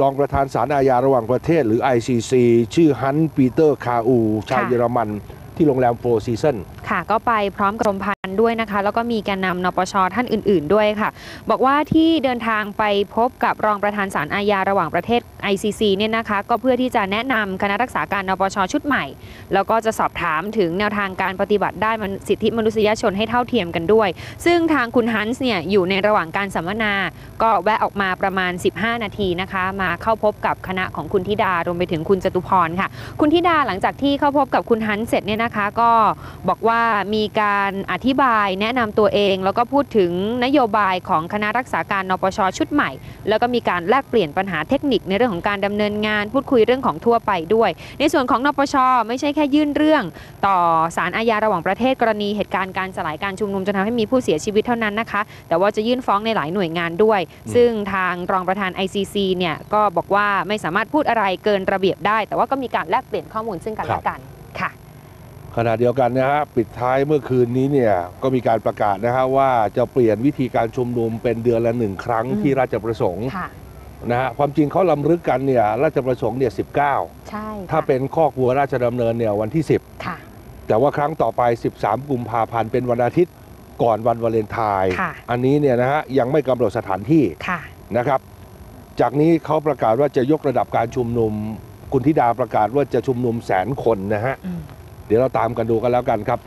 รองประธานศาลอาญาระหว่างประเทศหรือ ICC ชื่อฮันปีเตอร์คาอู ชาวค่ะเยอรมันที่โรงแรมโฟร์ซีซัน ค่ะ ก็ไปพร้อมกรมพันธ์ด้วยนะคะ แล้วก็มีแกนนำนปชท่านอื่น ๆ ด้วยค่ะ บอกว่าที่เดินทางไปพบกับรองประธานศาลอาญาระหว่างประเทศ ICC เนี่ยนะคะ ก็เพื่อที่จะแนะนำคณะรักษาการนปชชุดใหม่ แล้วก็จะสอบถามถึงแนวทางการปฏิบัติได้มันสิทธิมนุษยชนให้เท่าเทียมกันด้วย ซึ่งทางคุณฮันส์เนี่ยอยู่ในระหว่างการสัมมนา ก็แวะออกมาประมาณ 15 นาทีนะคะ มาเข้าพบกับคณะของคุณธิดารวมไปถึงคุณจตุพรค่ะ คุณธิดาหลังจากที่เข้าพบกับคุณฮันส์เสร็จเนี่ยนะคะ ก็บอกว่ามีการอธิบายแนะนำตัวเอง แล้วก็พูดถึงนโยบายของคณะรักษาการนปชชุดใหม่ แล้วก็มีการแลกเปลี่ยนปัญหาเทคนิคในเรื่องของการดำเนินงาน พูดคุยเรื่องของทั่วไปด้วย ในส่วนของนปชไม่ใช่แค่ยื่นเรื่อง ต่อศาลอาญาระหว่างประเทศกรณีเหตุการณ์การสลายการชุมนุมจนทำให้มีผู้เสียชีวิตเท่านั้นนะคะ แต่ว่าจะยื่นฟ้องในหลายหน่วยงานด้วยอืมซึ่งทางรองประธาน ICC เนี่ยก็บอกว่าไม่สามารถพูดอะไรเกินระเบียบได้ แต่ว่าก็มีการแลกเปลี่ยนข้อมูลซึ่งกันและกันค่ะ ขณะเดียวกันนะฮะปิดท้ายเมื่อคืนนี้เนี่ยก็มีการประกาศนะฮะว่าจะเปลี่ยนวิธีการชุมนุมเป็นเดือนละหนึ่งครั้งอืมที่ราชประสงค์ค่ะนะฮะความจริงเขาลำลึกกันเนี่ยราชประสงค์เนี่ยสิใช่ค่ะถ้าเป็นข้อกวัวราชดำเนินเนี่ยวันที่ค่ะ10แต่ว่าครั้งต่อไป 13 กุมภาพันธ์เป็นวันอาทิตย์ก่อนวันวาเลนไทน์ค่ะอันนี้เนี่ยนะฮะยังไม่กำหนดสถานที่ค่ะนะครับ จากนี้เขาประกาศว่าจะยกระดับการชุมนุม คุณธิดาประกาศว่าจะชุมนุมแสนคนนะฮะอืม เดี๋ยวเราตามกันดูกันแล้วกันครับ